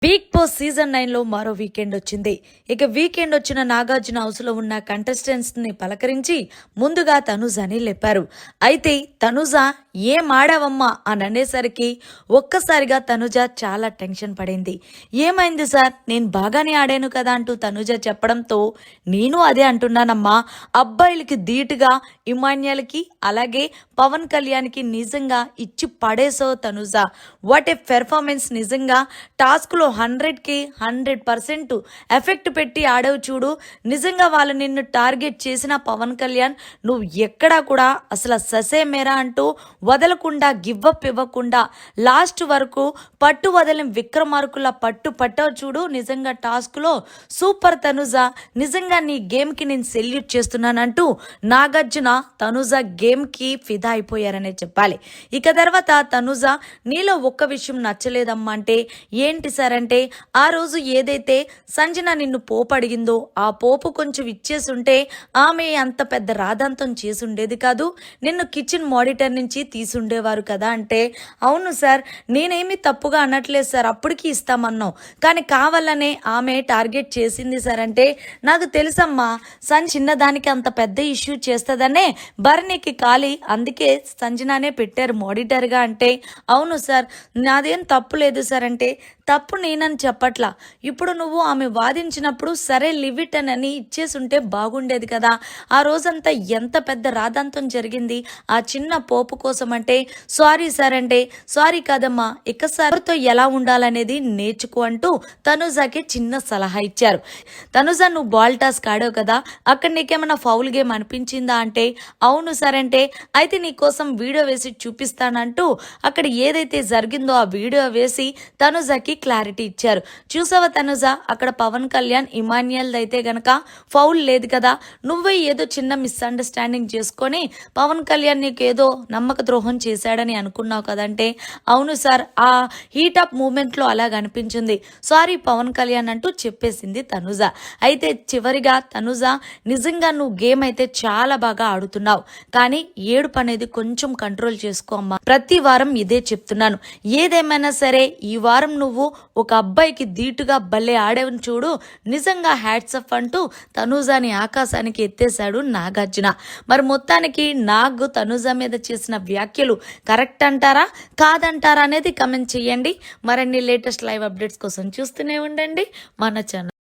Big big boss season నైన్లో మరో weekend వచ్చింది. ఇక వీకెండ్ వచ్చిన నాగార్జున హౌస్లో ఉన్న కంటెస్టెంట్స్ని పలకరించి ముందుగా తనుజని లేపారు. అయితే తనుజ ఏం ఆడావమ్మా? అని అనేసరికి ఒక్కసారిగా తనుజ చాలా టెన్షన్ పడింది. ఏమైంది సార్? నేను బాగానే ఆడాను కదా అంటూ తనుజ చెప్పడంతో నేను అదే అంటున్నానమ్మా. అబ్బాయిలకి ధీటుగా ఇమాన్యాలకి అలాగే పవన్ కళ్యాణ్కి నిజంగా ఇచ్చి పడేసో తనుజ. వాట్ ఏ పెర్ఫార్మెన్స్ నిజంగా. టాస్క్లో హండ్రెడ్ హండ్రెడ్కి హండ్రెడ్ పర్సెంట్ ఎఫెక్ట్ పెట్టి ఆడవు చూడు. నిజంగా వాళ్ళు నిన్ను టార్గెట్ చేసిన పవన్ కళ్యాణ్ నువ్వు ఎక్కడా కూడా అసలు ససే మేరా అంటూ వదలకుండా గివ్అప్ ఇవ్వకుండా లాస్ట్ వరకు పట్టు వదలని విక్రమార్కుల పట్టు పట్టావు చూడు. నిజంగా టాస్క్లో సూపర్ తనుజ నిజంగా నీ గేమ్కి నేను సెల్యూట్ చేస్తున్నానంటూ నాగార్జున తనుజ గేమ్కి ఫిదా అయిపోయారనే చెప్పాలి. ఇక తర్వాత తనుజ నీలో ఒక్క విషయం నచ్చలేదమ్మా అంటే ఏంటి సార్ అంటే ఆ రోజు ఏదైతే సంజన నిన్ను పోపు అడిగిందో ఆ పోపు కొంచెం ఇచ్చేసుంటే ఆమె అంత పెద్ద రాధాంతం చేసుండేది కాదు. నిన్ను కిచెన్ మాడిటర్ నుంచి తీసుండేవారు కదా అంటే అవును సార్ నేనేమి తప్పుగా అనట్లేదు సార్ అప్పటికి ఇస్తామన్నాం కానీ కావాలనే ఆమె టార్గెట్ చేసింది సార్ అంటే నాకు తెలుసమ్మా సన్ చిన్నదానికి అంత పెద్ద ఇష్యూ చేస్తుందనే భరణికి ఖాళీ అందుకే సంజనానే పెట్టారు మాడిటర్గా అంటే అవును సార్ నాదేం తప్పు లేదు సార్ అంటే తప్పు నేనని చెప్పట్లా. ఇప్పుడు నువ్వు ఆమె వాదించినప్పుడు సరే లివిట్ అని ఇచ్చేసి ఉంటే బాగుండేది కదా. ఆ రోజంతా ఎంత పెద్ద రాదంతం జరిగింది. ఆ చిన్న పోపు కోసం అంటే సారీ సార్ అంటే సారీ కాదమ్మా ఇక సార్తో ఎలా ఉండాలనేది నేర్చుకో అంటూ తనుజాకి చిన్న సలహా ఇచ్చారు. తనుజా నువ్వు బాల్ టాస్క్ ఆడావు కదా అక్కడ నీకేమైనా ఫౌల్ గేమ్ అనిపించిందా అంటే అవును సార్ అంటే అయితే నీకోసం వీడియో వేసి చూపిస్తానంటూ అక్కడ ఏదైతే జరిగిందో ఆ వీడియో వేసి తనుజాకి క్లారిటీ ఇచ్చారు. చూసావా తనుజ? అక్కడ పవన్ కళ్యాణ్ ఇమాన్యుయల్ అయితే గనక ఫౌల్ లేదు కదా. నువ్వే ఏదో చిన్న మిస్అండర్స్టాండింగ్ చేసుకొని పవన్ కళ్యాణ్ నీకు ఏదో నమ్మక ద్రోహం చేశాడని అనుకున్నావు కదంటే అవును సార్ ఆ హీట్ అప్ మూమెంట్లో అలాగ అనిపించింది. సారీ పవన్ కళ్యాణ్ అంటూ చెప్పేసింది తనుజ. అయితే చివరిగా తనుజ నిజంగా నువ్వు గేమ్ అయితే చాలా బాగా ఆడుతున్నావు. కానీ ఏడుపు అనేది కొంచెం కంట్రోల్ చేసుకో అమ్మా. ప్రతి వారం ఇదే చెప్తున్నాను. ఏదేమైనా సరే ఈ వారం నువ్వు ఒక అబ్బాయికి ధీటుగా భలే ఆడేవని చూడు నిజంగా హ్యాట్సప్ అంటూ తనూజాని ఆకాశానికి ఎత్తేశాడు నాగార్జున. మరి మొత్తానికి నాగ్ తనూజ మీద చేసిన వ్యాఖ్యలు కరెక్ట్ అంటారా కాదంటారా అనేది కమెంట్ చేయండి. మరిన్ని లేటెస్ట్ లైవ్ అప్డేట్స్ కోసం చూస్తూనే ఉండండి. మన ఛానల్